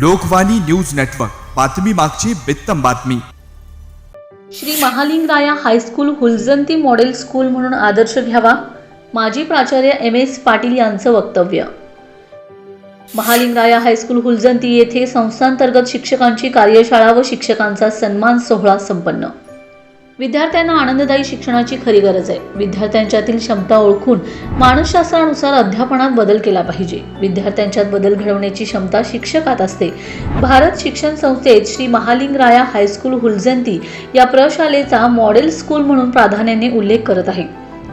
Lokvani news network. बातमी मागची बित्तम बातमी. Shri Mahalingaraya high school Huljanti model school म्हणून आदर्श घ्यावा माजी प्राचार्य एम एस पाटील यांचं वक्तव्य. महालिंगराया हायस्कूल हुलजंती येथे संस्थांतर्गत शिक्षकांची कार्यशाळा व शिक्षकांचा सन्मान सोहळा संपन्न. विद्यार्थ्यांना आनंददायी शिक्षणाची खरी गरज आहे. विद्यार्थ्यांच्यातील क्षमता ओळखून मानसशास्त्रानुसार अध्यापनात बदल केला पाहिजे. विद्यार्थ्यांच्यात बदल घडवण्याची क्षमता शिक्षकात असते. भारत शिक्षण संस्थेत श्री महालिंगराया हायस्कूल हुलजंती या प्रशालेचा मॉडेल स्कूल म्हणून प्राधान्याने उल्लेख करत आहे.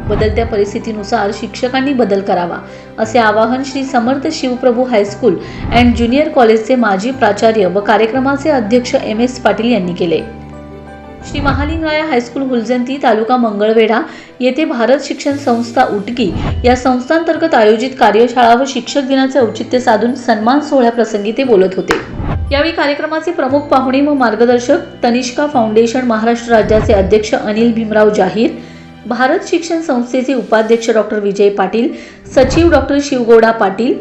बदलत्या परिस्थितीनुसार शिक्षकांनी बदल करावा असे आवाहन Shri Samarth Shivprabhu high school and junior कॉलेजचे माजी प्राचार्य व कार्यक्रमाचे अध्यक्ष एम एस पाटील यांनी केले. श्री महालिंगराया हायस्कूल हुलजंती तालुका मंगळवेढा येथे भारत शिक्षण संस्था उटकी या संस्थांतर्गत आयोजित कार्यशाळा व शिक्षक दिनाचे औचित्य साधून सन्मान सोहळ्याप्रसंगी ते बोलत होते. यावेळी कार्यक्रमाचे प्रमुख पाहुणे व मार्गदर्शक तनिष्का फाउंडेशन महाराष्ट्र राज्याचे अध्यक्ष अनिल भीमराव जाहीर भारत शिक्षण संस्थेचे उपाध्यक्ष डॉक्टर विजय पाटील सचिव doctor Shivgouda Patil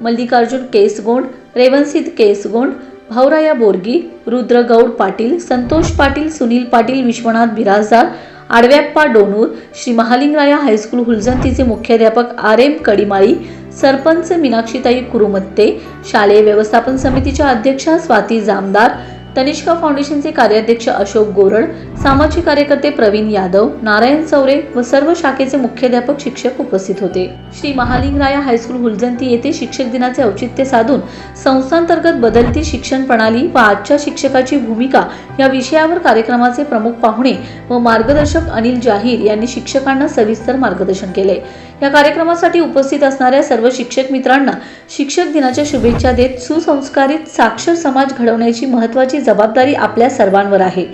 Mallikarjun Kesgond Revansiddh Kesgond Bhauraya Borgi Rudra Gaud Patil Santosh Patil Sunil Patil Vishwanath Birajdar Adavyappa Donur Shri Mahalingaraya high school हुलजंतीचे मुख्याध्यापक आर एम कडिमाळी सरपंच मीनाक्षीताई कुरुमत्ते शालेय व्यवस्थापन समितीच्या अध्यक्षा स्वाती जामदार तनिष्का फाउंडेशनचे कार्याध्यक्ष अशोक गोरड सामाजिक कार्यकर्ते प्रवीण यादव नारायण चौरे व सर्व शाखेचे मुख्याध्यापक शिक्षक उपस्थित होते. श्री महालिंगराया हायस्कूल हुलजंती येथे शिक्षक दिनाचे औचित्य साधून संस्थांतर्गत बदलती शिक्षण प्रणाली व आजच्या शिक्षकाची भूमिका या विषयावर कार्यक्रमाचे प्रमुख पाहुणे व मार्गदर्शक अनिल जाहीर यांनी शिक्षकांना सविस्तर मार्गदर्शन केले. या कार्यक्रमासाठी उपस्थित असणाऱ्या सर्व शिक्षक मित्रांना शिक्षक दिनाच्या शुभेच्छा देत सुसंस्कारित साक्षर समाज घडवण्याची महत्त्वाची जबाबदारी आपल्या सर्वांवर आहे.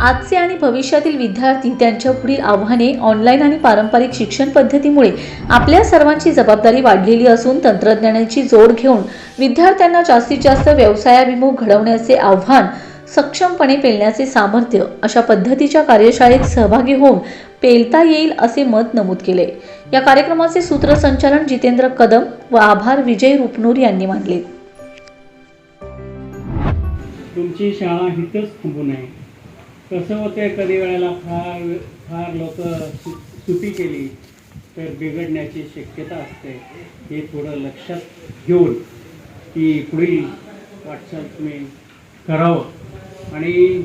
आजचे आणि भविष्यातील विद्यार्थी त्यांच्या पुढील आव्हाने ऑनलाईन आणि पारंपरिक शिक्षण पद्धतीमुळे आपल्या सर्वांची जबाबदारी वाढलेली असून तंत्रज्ञानाची जोड घेऊन विद्यार्थ्यांना जास्तीत जास्त व्यवसायाभिमुख घडवण्याचे आव्हान सक्षमपणे पेलण्याचे सामर्थ्य अशा पद्धतीच्या कार्यशाळेत सहभागी होऊन पेलता येईल असे मत नमूद केले. या कार्यक्रमाचे सूत्रसंचालन जितेंद्र कदम व आभार विजय रुपनूर यांनी मानले. तुमची शाळा हिथंच थांबू नये. कसं होते कधी वेळेला फार फार लोक सुटी केली तर बिघडण्याची शक्यता असते. हे थोडं लक्षात घेऊन की पुढील वाटचाल तुम्ही करावं. आणि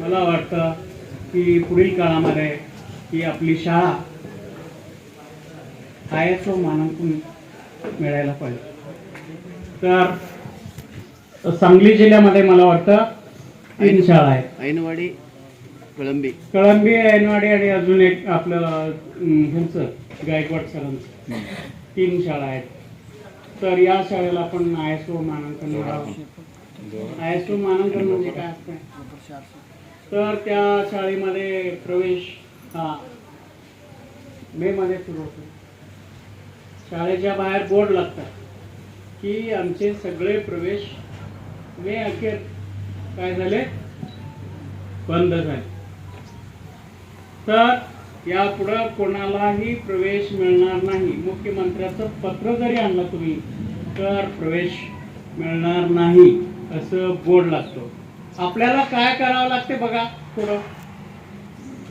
मला वाटतं की पुढील काळामध्ये ही आपली शाळा आयएसओ मानांकन मिळायला पाहिजे. तर सांगली जिल्ह्यामध्ये मला वाटतं तीन शाळा आहेत. ऐनवाडी कळंबी. कळंबी ऐनवाडी आणि अजून एक आपलं ह्यांचं गायकवाड सरांचं. तीन शाळा आहेत. तर या शाळेला आपण आय एस ओ मानांकन मिळावं आय एस ओ मानांकन म्हणजे काय असतं? तर त्या शाळेमध्ये प्रवेश हा मे मध्ये सुरू होतो. शाळेच्या बाहेर बोर्ड लागतात की आमचे सगळे प्रवेश मे अखेर काय झाले? बंद झाले. तर यापुढं कोणालाही प्रवेश मिळणार नाही. मुख्यमंत्र्याचं पत्र जरी आणलं तुम्ही तर प्रवेश मिळणार नाही असं बोर्ड लागतो. आपल्याला काय करावं लागते बघा थोडं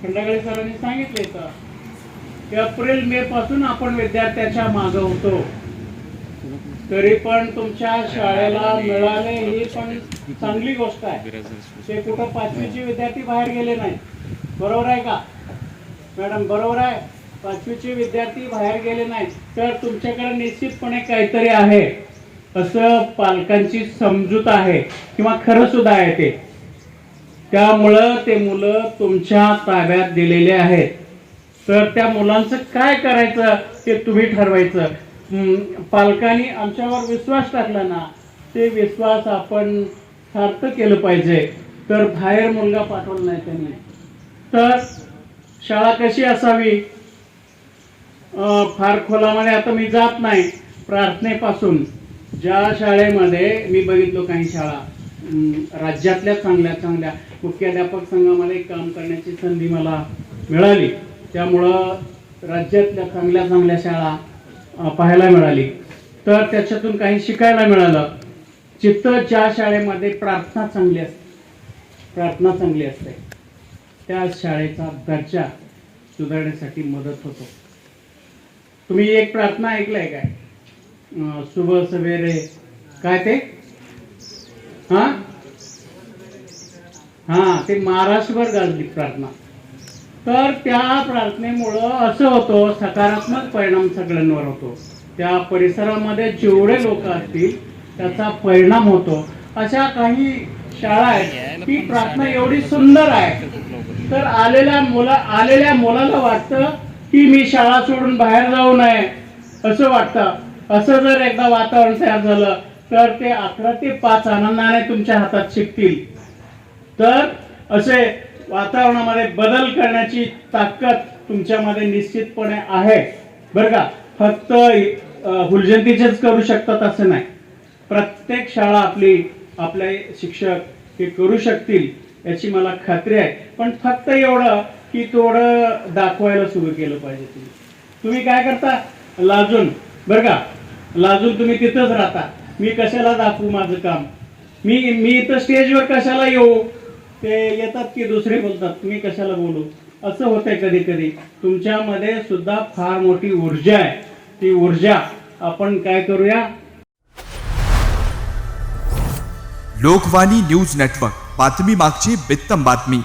खंडागळे सरांनी सांगितले तर. एप्रिल मे पासून आपण विद्यार्थ्याच्या मागं होतो. तरी पण तुमच्या शाळेला मिळाले ही पण चांगली गोष्ट आहे. ते कुठं पाचवीचे विद्यार्थी बाहेर गेले नाही बरोबर आहे का? मॅडम बरोबर आहे. पाचवीचे विद्यार्थी बाहेर गेले नाहीत. तर तुमच्याकडे निश्चितपणे काहीतरी आहे. असं पालकांची समजूत आहे किंवा खरं सुद्धा आहे ते. त्यामुळं ते मुलं तुमच्या ताब्यात दिलेले आहेत. तर त्या मुलांचं काय करायचं ते तुम्ही ठरवायचं. हम्म, पालकांनी आमच्यावर विश्वास टाकला ना ते विश्वास आपण सार्थ केलं पाहिजे. तर बाहेर मुलगा पाठवला नाही त्यांनी. तर शाळा कशी असावी? फार खोलामध्ये आता मी जात नाही प्रार्थनेपासून. ज्या शाळेमध्ये मी बघितलो काही शाळा अं, राज्यातल्या चांगल्या चांगल्या मुख्याध्यापक संघामध्ये काम करण्याची संधी मला मिळाली. त्यामुळं राज्यातल्या चांगल्या चांगल्या शाळा पाहायला मिळाली. तर त्याच्यातून काही शिकायला मिळालं. चित्त ज्या शाळेमध्ये प्रार्थना चांगली असते प्रार्थना चांगली असते त्या शाळेचा दर्जा सुधारण्यासाठी मदत होतो. तुम्ही एक प्रार्थना ऐकलाय काय? शुभ सुबह सवेरे. काय ते? हा? हा ते महाराष्ट्रभर गाजली प्रार्थना. तर त्या प्रार्थनेमुळं असं होतं सकारात्मक परिणाम सगळ्यांवर होतो. त्या परिसरामध्ये जेवढे लोक असतील त्याचा परिणाम होतो. अशा काही शाळा आहेत ती प्रार्थना एवढी सुंदर आहे. तर आलेल्या मुला आलेल्या मुलाला वाटतं की मी शाळा सोडून बाहेर जाऊ नये असं वाटतं. असं जर एकदा वातावरण तयार झालं तर ते अकरा ते पाच आनंदाने तुमच्या हातात शिकतील. तर असे वातावरणामध्ये बदल करण्याची ताकद तुमच्यामध्ये निश्चितपणे आहे. बरं का? फक्त अं, हुलजंतीचेच करू शकतात असं नाही. प्रत्येक शाळा आपली आपले शिक्षक हे करू शकतील याची मला खात्री आहे. पण फक्त एवढं की थोडं दाखवायला सुरू केलं पाहिजे तुम्ही. तुम्ही काय करता? लाजून. बरं का? लाजून तुम्ही तिथंच राहता. मी कशाला दाखवू माझं काम? मी मी इथं स्टेजवर कशाला येऊ? ते येतात की दुसरे बोलतात? मी कशाला बोलू? असं होतंय कधी कधी तुमच्यामध्ये सुद्धा फार मोठी ऊर्जा आहे. ती ऊर्जा आपण काय करूया? Lokvani news network. बातमी मागची बित्तम बातमी.